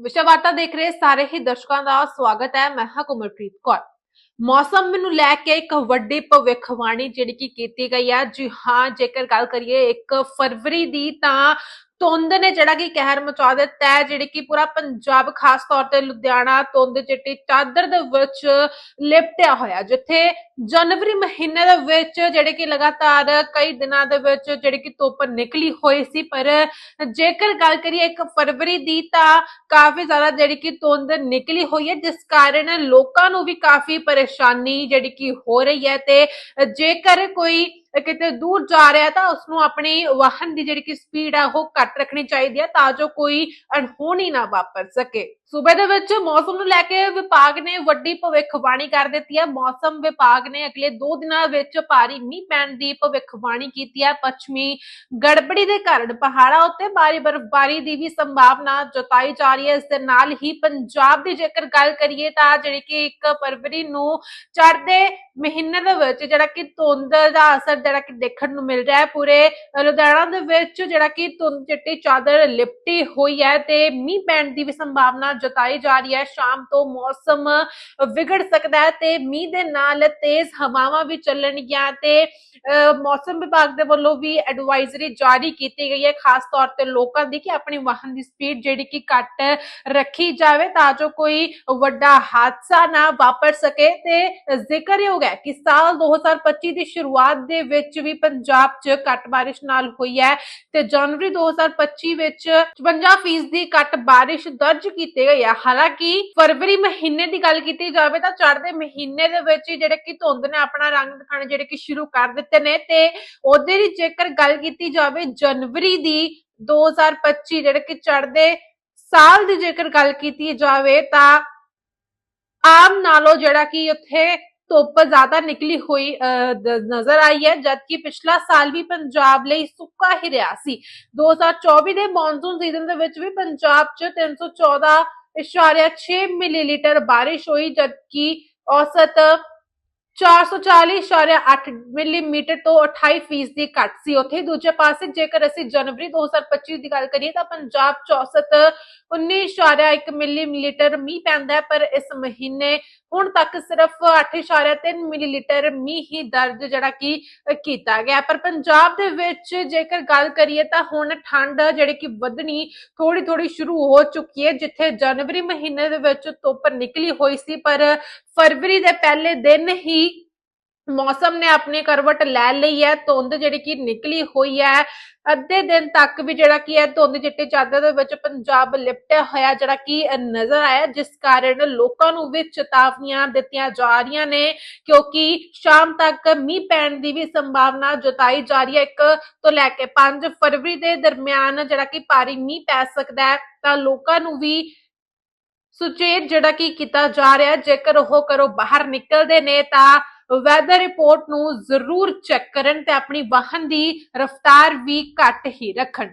ਵਿਸ਼ਾ ਵਾਰਤਾ ਦੇਖ ਰਹੇ ਸਾਰੇ ਹੀ ਦਰਸ਼ਕਾਂ ਦਾ ਸਵਾਗਤ ਹੈ। ਮੈਂ ਹਾਂ ਕੁਮਰਪ੍ਰੀਤ ਕੌਰ। ਮੌਸਮ ਨੂੰ ਲੈ ਕੇ ਇੱਕ ਵੱਡੀ ਭਵਿੱਖਬਾਣੀ ਜਿਹੜੀ ਕਿ ਕੀਤੀ ਗਈ ਹੈ। ਜੀ ਹਾਂ, ਜੇਕਰ ਗੱਲ ਕਰੀਏ 1 ਫਰਵਰੀ ਦੀ ਤਾਂ ਧੁੰਦ ਨੇ ਜਿਹੜਾ ਕਿ ਕਹਿਰ ਮਚਾ ਦਿੱਤਾ ਹੈ, ਜਿਹੜੀ ਕਿ ਪੂਰਾ ਪੰਜਾਬ, ਖਾਸ ਤੌਰ ਤੇ ਲੁਧਿਆਣਾ ਧੁੰਦ ਚਿੱਟੀ ਚਾਦਰ ਦੇ ਵਿੱਚ ਲਿਪਟਿਆ ਹੋਇਆ, ਜਿੱਥੇ ਜਨਵਰੀ ਮਹੀਨੇ ਦੇ ਵਿੱਚ ਜਿਹੜੇ ਕਿ ਲਗਾਤਾਰ ਕਈ ਦਿਨਾਂ ਦੇ ਵਿੱਚ ਜਿਹੜੀ ਕਿ ਧੁੱਪ ਨਿਕਲੀ ਹੋਈ ਸੀ, ਪਰ ਜੇਕਰ ਗੱਲ ਕਰੀਏ 1 ਫਰਵਰੀ ਦੀ ਤਾਂ ਕਾਫੀ ਜ਼ਿਆਦਾ ਜਿਹੜੀ ਕਿ ਧੁੰਦ ਨਿਕਲੀ ਹੋਈ ਹੈ, ਜਿਸ ਕਾਰਨ ਲੋਕਾਂ ਨੂੰ ਵੀ ਕਾਫੀ ਪਰੇਸ਼ਾਨੀ ਜਿਹੜੀ ਕਿ ਹੋ ਰਹੀ ਹੈ ਤੇ ਜੇਕਰ ਕੋਈ ਕਿਤੇ ਦੂਰ ਜਾ ਰਿਹਾ ਤਾਂ ਉਸ ਨੂੰ ਆਪਣੀ ਵਾਹਨ ਦੀ ਜਿਹੜੀ ਕਿ ਸਪੀਡ ਹੈ ਉਹ ਘੱਟ ਰੱਖਣੀ ਚਾਹੀਦੀ ਹੈ ਤਾਂ ਜੋ ਕੋਈ ਅਣਹੋਣੀ ਨਾ ਵਾਪਰ ਸਕੇ। ਸੂਬੇ ਦੇ ਵਿੱਚ ਮੌਸਮ ਨੂੰ ਲੈ ਕੇ ਵਿਭਾਗ ਨੇ ਵੱਡੀ ਭਵਿੱਖਬਾਣੀ ਕਰ ਦਿੱਤੀ ਹੈ ਮੌਸਮ ਵਿਭਾਗ ਨੇ ਅਗਲੇ 2 ਦਿਨਾਂ ਵਿੱਚ ਭਾਰੀ ਮੀਂਹ ਪੈਣ ਦੀ ਭਵਿੱਖਬਾਣੀ ਕੀਤੀ ਹੈ ਪੱਛਮੀ ਗੜਬੜੀ ਦੇ ਕਾਰਨ ਪਹਾੜਾਂ ਉੱਤੇ ਭਾਰੀ ਬਰਫ਼ਬਾਰੀ ਦੀ ਵੀ ਸੰਭਾਵਨਾ ਜਤਾਈ ਜਾ ਰਹੀ ਹੈ। ਇਸ ਦੇ ਨਾਲ ਹੀ ਪੰਜਾਬ ਦੀ ਜੇਕਰ ਗੱਲ ਕਰੀਏ ਤਾਂ ਜਿਹੜੀ ਕਿ 1 ਫਰਵਰੀ ਨੂੰ ਚੜ੍ਹਦੇ ਮਹੀਨੇ ਦੇ ਵਿੱਚ ਜਿਹੜਾ ਕਿ ਧੁੰਦ ਦਾ ਅਸਰ ਜਿਹੜਾ ਕਿ ਦੇਖਣ ਨੂੰ ਮਿਲ ਰਿਹਾ ਹੈ ਪੂਰੇ ਲੁਧਿਆਣਾ ਦੇ ਵਿੱਚ ਜਿਹੜਾ ਕਿ ਧੁੰਦ ਚਿੱਟੀ ਚਾਦਰ ਲਿਪਟੀ ਹੋਈ ਹੈ ਤੇ ਮੀਂਹ ਪੈਣ ਦੀ ਵੀ ਸੰਭਾਵਨਾ ਜਤਾਈ ਜਾ ਰਹੀ ਹੈ। ਸ਼ਾਮ ਤੋਂ ਮੌਸਮ ਵਿਗੜ ਸਕਦਾ ਹੈ ਤੇ ਮੀਂਹ ਦੇ ਨਾਲ ਤੇਜ਼ ਹਵਾਵਾਂ ਵੀ ਚੱਲਣਗੀਆਂ ਤੇ ਮੌਸਮ ਵਿਭਾਗ ਦੇ ਵੱਲੋਂ ਵੀ ਐਡਵਾਈਜ਼ਰੀ ਜਾਰੀ ਕੀਤੀ ਗਈ ਹੈ, ਖਾਸ ਤੌਰ ਤੇ ਲੋਕਾਂ ਦੀ ਕਿ ਆਪਣੀ ਵਾਹਨ ਦੀ ਸਪੀਡ ਜਿਹੜੀ ਕਿ ਘੱਟ ਰੱਖੀ ਜਾਵੇ ਤਾਂ ਜੋ ਕੋਈ ਵੱਡਾ ਹਾਦਸਾ ਨਾ ਵਾਪਰ ਸਕੇ ਤੇ ਜ਼ਿਕਰਯੋਗ ਹੈ ਕਿ ਸਾਲ 2025 ਦੀ ਸ਼ੁਰੂਆਤ ਦੇ ਵਿੱਚ ਵੀ ਪੰਜਾਬ 'ਚ ਘੱਟ ਬਾਰਿਸ਼ ਨਾਲ ਹੋਈ ਹੈ ਤੇ ਜਨਵਰੀ 2025 ਵਿੱਚ 55% ਦੀ ਘੱਟ ਬਾਰਿਸ਼ ਦਰਜ ਕੀਤੀ ਗਈ ਹੈ ਹਾਲਾਂਕਿ ਫਰਵਰੀ ਮਹੀਨੇ ਦੀ ਗੱਲ ਕੀਤੀ ਜਾਵੇ ਤਾਂ ਚੜ੍ਹਦੇ ਮਹੀਨੇ ਦੇ ਵਿੱਚ ਜਿਹੜੇ ਕਿ ਧੁੰਦ ਨੇ ਆਪਣਾ ਰੰਗ ਦਿਖਾਣੇ ਜਿਹੜੇ ਕਿ ਸ਼ੁਰੂ ਕਰ ਦਿੱਤੇ ਨੇ ਤੇ ਉਹਦੇ ਦੀ ਜੇਕਰ ਗੱਲ ਕੀਤੀ ਜਾਵੇ ਜਨਵਰੀ ਦੀ 2025 ਜਿਹੜੇ ਕਿ ਚੜ੍ਹਦੇ ਸਾਲ ਦੀ ਜੇਕਰ ਗੱਲ ਕੀਤੀ ਜਾਵੇ ਤਾਂ ਆਮ ਨਾਲੋਂ ਜਿਹੜਾ ਕਿ ਉੱਥੇ ਧੁੱਪ ਜ਼ਿਆਦਾ ਨਿਕਲੀ ਹੋਈ ਅਹ, ਨਜ਼ਰ ਆਈ ਹੈ ਜਦਕਿ ਪਿਛਲਾ ਸਾਲ ਵੀ ਪੰਜਾਬ ਲਈ ਸੁੱਕਾ ਹੀ ਰਿਹਾ ਸੀ 2024 ਦੇ ਮੌਨਸੂਨ ਸੀਜ਼ਨ ਦੇ ਵਿੱਚ ਵੀ ਪੰਜਾਬ 'ਚ 314.6 ਮਿਲੀਲੀਟਰ ਬਾਰਿਸ਼ ਹੋਈ ਜਦਕਿ ਔਸਤ 440.8 ਮਿਲੀਮੀਟਰ ਤੋਂ 28% ਦੀ ਘੱਟ ਸੀ ਉੱਥੇ। ਹੀ ਦੂਜੇ ਪਾਸੇ ਜੇਕਰ ਅਸੀਂ ਜਨਵਰੀ 2025 ਦੀ ਗੱਲ ਕਰੀਏ ਤਾਂ ਪੰਜਾਬ 'ਚ ਔਸਤ 19.1 ਮਿਲੀਮੀਟਰ ਮੀਂਹ ਪੈਂਦਾ ਹੈ, ਪਰ ਇਸ ਮਹੀਨੇ ਹੁਣ ਤੱਕ ਸਿਰਫ 8.3 ਮਿਲੀਲੀਟਰ ਮੀਂਹ ਹੀ ਦਰਜ ਜਿਹੜਾ ਕਿ ਕੀਤਾ ਗਿਆ। ਪਰ ਪੰਜਾਬ ਦੇ ਵਿੱਚ ਜੇਕਰ ਗੱਲ ਕਰੀਏ ਤਾਂ ਹੁਣ ਠੰਡ ਜਿਹੜੀ ਕਿ ਵਧਣੀ ਥੋੜੀ ਥੋੜੀ ਸ਼ੁਰੂ ਹੋ ਚੁੱਕੀ ਹੈ, ਜਿੱਥੇ ਜਨਵਰੀ ਮਹੀਨੇ ਦੇ ਵਿੱਚ ਧੁੱਪ ਨਿਕਲੀ ਹੋਈ ਸੀ, ਪਰ ਫਰਵਰੀ ਦੇ ਪਹਿਲੇ ਦਿਨ ਹੀ ਮੌਸਮ ਨੇ ਆਪਣੀ ਕਰਵਟ ਲੈ ਲਈ ਹੈ, ਧੁੰਦ ਜਿਹੜੀ ਕਿ ਨਿਕਲੀ ਹੋਈ ਹੈ। ਅੱਧੇ ਦਿਨ ਤੱਕ ਵੀ ਜਿਹੜਾ ਕੀ ਹੈ ਧੁੰਦ ਚਿੱਟੇ ਚਾਦਰ ਦੇ ਵਿੱਚ ਪੰਜਾਬ ਲਿਪਟਿਆ ਹੋਇਆ ਜਿਹੜਾ ਕਿ ਨਜ਼ਰ ਆਇਆ, ਜਿਸ ਕਾਰਨ ਲੋਕਾਂ ਨੂੰ ਵੀ ਚੇਤਾਵਨੀਆਂ ਦਿੱਤੀਆਂ ਜਾ ਰਹੀਆਂ ਨੇ, ਕਿਉਂਕਿ ਸ਼ਾਮ ਤੱਕ ਮੀਂਹ ਪੈਣ ਦੀ ਵੀ ਸੰਭਾਵਨਾ ਜਤਾਈ ਜਾ ਰਹੀ ਹੈ। ਇੱਕ ਤੋਂ ਲੈ ਕੇ 5 ਫਰਵਰੀ ਦੇ ਦਰਮਿਆਨ ਜਿਹੜਾ ਕਿ ਭਾਰੀ ਮੀਂਹ ਪੈ ਸਕਦਾ ਹੈ, ਤਾਂ ਲੋਕਾਂ ਨੂੰ ਵੀ ਸੁਚੇਤ ਜਿਹੜਾ ਕਿ ਕੀਤਾ ਜਾ ਰਿਹਾ ਜੇਕਰ ਉਹ ਘਰੋਂ ਬਾਹਰ ਨਿਕਲਦੇ ਨੇ, ਤਾਂ ਵੈਦਰ ਰਿਪੋਰਟ ਨੂੰ ਜ਼ਰੂਰ ਚੈੱਕ ਕਰਨ ਤੇ ਆਪਣੀ ਵਾਹਨ ਦੀ ਰਫ਼ਤਾਰ ਵੀ ਘੱਟ ਹੀ ਰੱਖਣ।